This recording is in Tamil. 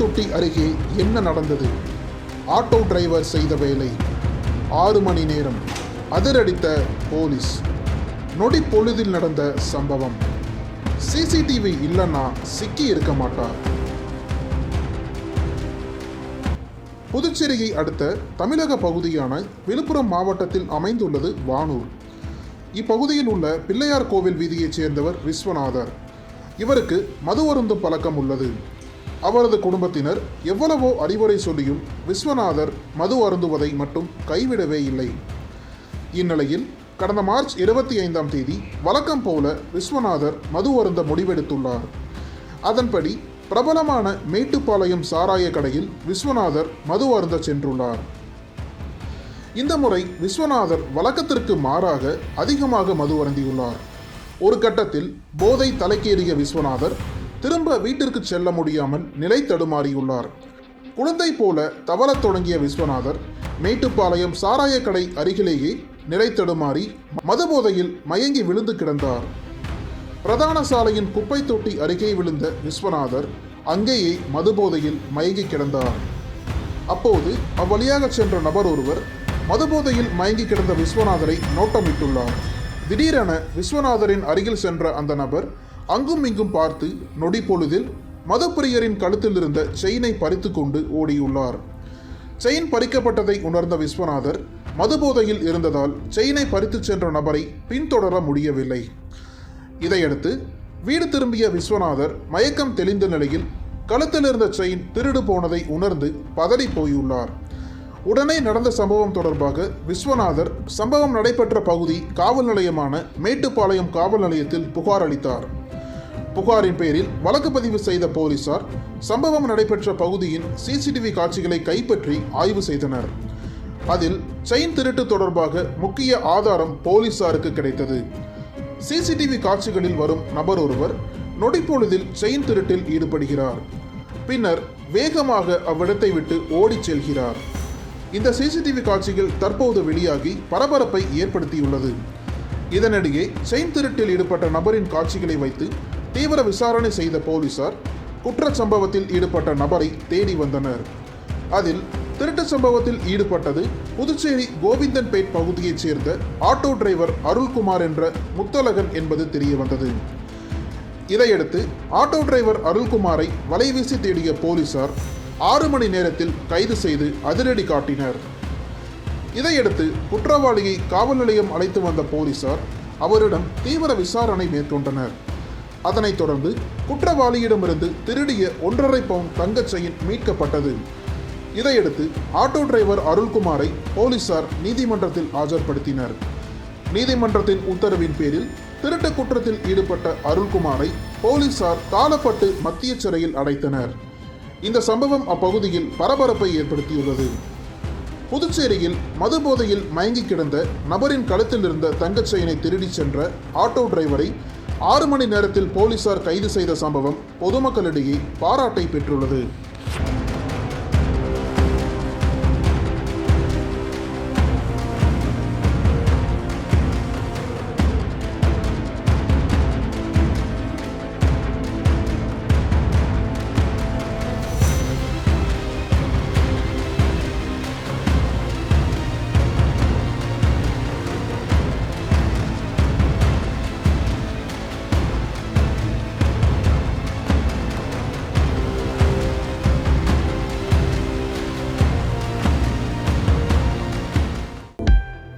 தொட்டி அருகே என்ன நடந்தது? ஆட்டோ டிரைவர் செய்த வேலை. ஆறு மணி நேரம். அதிரடித்த போலீஸ். நொடி பொழுதில் நடந்த சம்பவம். சிசிடிவி இல்லைன்னா சிக்கி இருக்க மாட்டார் புதுச்சேரியை அடுத்த தமிழக பகுதியான விழுப்புரம் மாவட்டத்தில் அமைந்துள்ளது வானூர். இப்பகுதியில் உள்ள பிள்ளையார் கோவில் வீதியைச் சேர்ந்தவர் விஸ்வநாதர். இவருக்கு மது அருந்தும் பழக்கம் உள்ளது. அவரது குடும்பத்தினர் எவ்வளவோ அறிவுரை சொல்லியும் விஸ்வநாதர் மது அருந்துவதை மட்டும் கைவிடவே இல்லை. இந்நிலையில் கடந்த மார்ச் இருபத்தி ஐந்தாம் தேதி வழக்கம் போல விஸ்வநாதர் மது அருந்த முடிவெடுத்துள்ளார். அதன்படி பிரபலமான மேட்டுப்பாளையம் சாராய கடையில் விஸ்வநாதர் மது அருந்த சென்றுள்ளார். இந்த முறை விஸ்வநாதர் வழக்கத்திற்கு மாறாக அதிகமாக மது அருந்தியுள்ளார். ஒரு கட்டத்தில் போதை தலைக்கேறிய விஸ்வநாதர் திரும்ப வீட்டிற்கு செல்ல முடியாமல் நிலை தடுமாறியுள்ளார். குழந்தை போல தவறத் தொடங்கிய விஸ்வநாதர் மேட்டுப்பாளையம் சாராயக்கடை அருகிலேயே நிலை தடுமாறி மதுபோதையில் மயங்கி விழுந்து கிடந்தார். பிரதான சாலையின் குப்பை தொட்டி அருகே விழுந்த விஸ்வநாதர் அங்கேயே மதுபோதையில் மயங்கி கிடந்தார். அப்போது அவ்வழியாக சென்ற நபர் ஒருவர் மதுபோதையில் மயங்கி கிடந்த விஸ்வநாதரை நோட்டமிட்டுள்ளார். திடீரென விஸ்வநாதரின் அருகில் சென்ற அந்த நபர் அங்கும் இங்கும் பார்த்து நொடி பொழுதில் மதப்பிரியரின் கழுத்தில் இருந்த செயினை பறித்து கொண்டு ஓடியுள்ளார். செயின் பறிக்கப்பட்டதை உணர்ந்த விஸ்வநாதர் மதுபோதையில் இருந்ததால் செயினை பறித்துச் சென்ற நபரை பின்தொடர முடியவில்லை. இதையடுத்து வீடு திரும்பிய விஸ்வநாதர் மயக்கம் தெளிந்த நிலையில் கழுத்தில் இருந்த செயின் திருடு போனதை உணர்ந்து பதறி போயுள்ளார். உடனே நடந்த சம்பவம் தொடர்பாக விஸ்வநாதர் சம்பவம் நடைபெற்ற பகுதி காவல் நிலையமான மேட்டுப்பாளையம் காவல் நிலையத்தில் புகார் அளித்தார். புகாரின் பேரில் வழக்கு பதிவு செய்த போலீசார் சம்பவம் நடைபெற்ற பகுதியின் சிசிடிவி காட்சிகளை கைப்பற்றி ஆய்வு செய்தனர். அதில் செயின் திருட்டு தொடர்பாக முக்கிய ஆதாரம் போலீசாருக்கு கிடைத்தது. சிசிடிவி காட்சிகளில் வரும் நபர் ஒருவர் நொடிப்பொழுதில் செயின் திருட்டில் ஈடுபடுகிறார். பின்னர் வேகமாக அவ்விடத்தை விட்டு ஓடிச் செல்கிறார். இந்த சிசிடிவி காட்சிகள் தற்போது வெளியாகி பரபரப்பை ஏற்படுத்தியுள்ளது. இதனிடையே செயின் திருட்டில் ஈடுபட்ட நபரின் காட்சிகளை வைத்து தீவிர விசாரணை செய்த போலீசார் குற்றச் சம்பவத்தில் ஈடுபட்ட நபரை தேடி வந்தனர். அதில் திருட்டு சம்பவத்தில் ஈடுபட்டது புதுச்சேரி கோவிந்தன்பேட் பகுதியைச் சேர்ந்த ஆட்டோ டிரைவர் அருள்குமார் என்ற முத்தலகன் என்பது தெரிய வந்தது இதையடுத்து ஆட்டோ டிரைவர் அருள்குமாரை வலைவீசி தேடிய போலீசார் ஆறு மணி நேரத்தில் கைது செய்து அதிரடி காட்டினர். இதையடுத்து குற்றவாளியை காவல் நிலையம் அழைத்து வந்த போலீசார் அவரிடம் தீவிர விசாரணை மேற்கொண்டனர். அதனைத் தொடர்ந்து குற்றவாளியிடமிருந்து திருடிய ஒன்றரை பவுன் தங்கச் செயின் மீட்கப்பட்டது. இதையடுத்து ஆட்டோ டிரைவர் அருள்குமாரை போலீசார் நீதிமன்றத்தில் ஆஜர்படுத்தினர். நீதிமன்றத்தின் உத்தரவின் பேரில் திருட்டு குற்றத்தில் ஈடுபட்ட அருள்குமாரை போலீசார் காலப்பட்டு மத்திய சிறையில் அடைத்தனர். இந்த சம்பவம் அப்பகுதியில் பரபரப்பை ஏற்படுத்தியுள்ளது. புதுச்சேரியில் மதுபோதையில் மயங்கி கிடந்த நபரின் கழுத்தில் இருந்த தங்கச் செயினை திருடிச் சென்ற ஆட்டோ டிரைவரை ஆறு மணி நேரத்தில் போலீசார் கைது செய்த சம்பவம் பொதுமக்களிடையே பாராட்டை பெற்றுள்ளது.